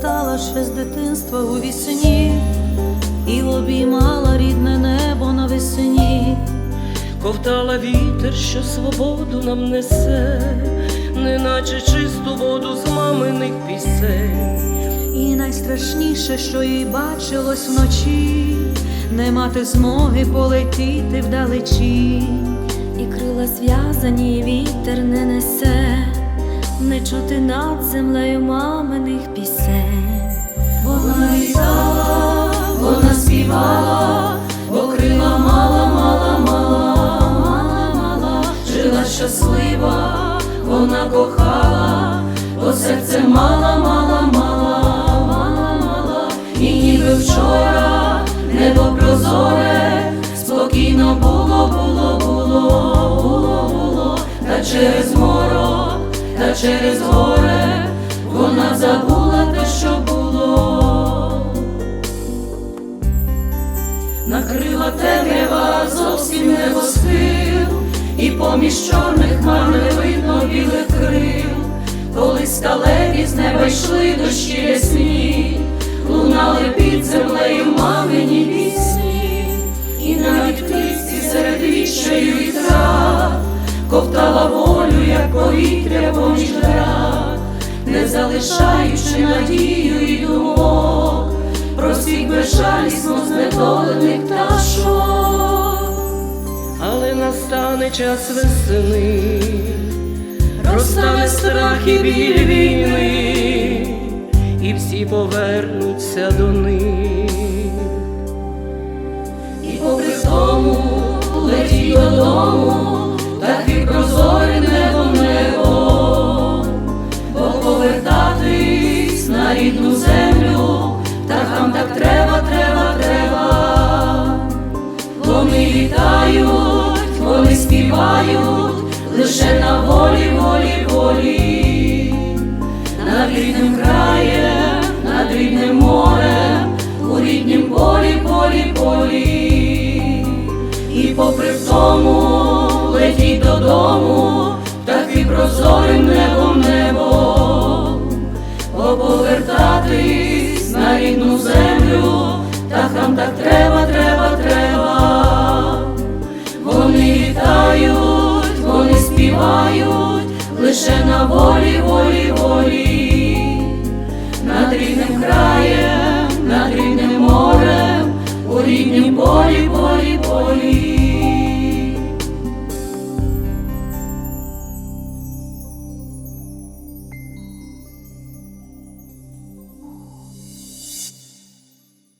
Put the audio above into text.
ще з дитинства у вісні, і обіймала рідне небо на весні. Ковтала вітер, що свободу нам несе, неначе чисту воду з маминих пісень. І найстрашніше, що їй бачилось вночі, не мати змоги полетіти вдалечі. і крила зв'язані, вітер не несе, не чути над землею маминих пісень. Вона літала, вона співала, бо крила мала, мала, мала, мала, мала, жила щаслива, вона кохала, бо серце мала, мала, мала, мала, мала, і ніби вчора небо прозоре, спокійно було, було, було, було, було, та через морок, та через горе вона забула те, що було. Накрила темрява зовсім небосхил, і поміж чорних не видно білих крил, коли сталеві з неба йшли дощі рясні, лунали під землею мамині пісні, і навіть птиці серед вічею і трав ковтала як повітря поміж град, не залишаючи надію і думок, про всіх безжалісно знедолених пташок. Але настане час весни, розтане страх і біль війни, і всі повернуться до них. І попри тому летіть додому, рідну землю, птахам так треба, треба, треба. Вони літають, вони співають лише на волі, волі, волі, над рідним краєм, над рідним морем, у ріднім полі, полі, полі, і попри тому летіть додому, співають лише на волі, волі, волі.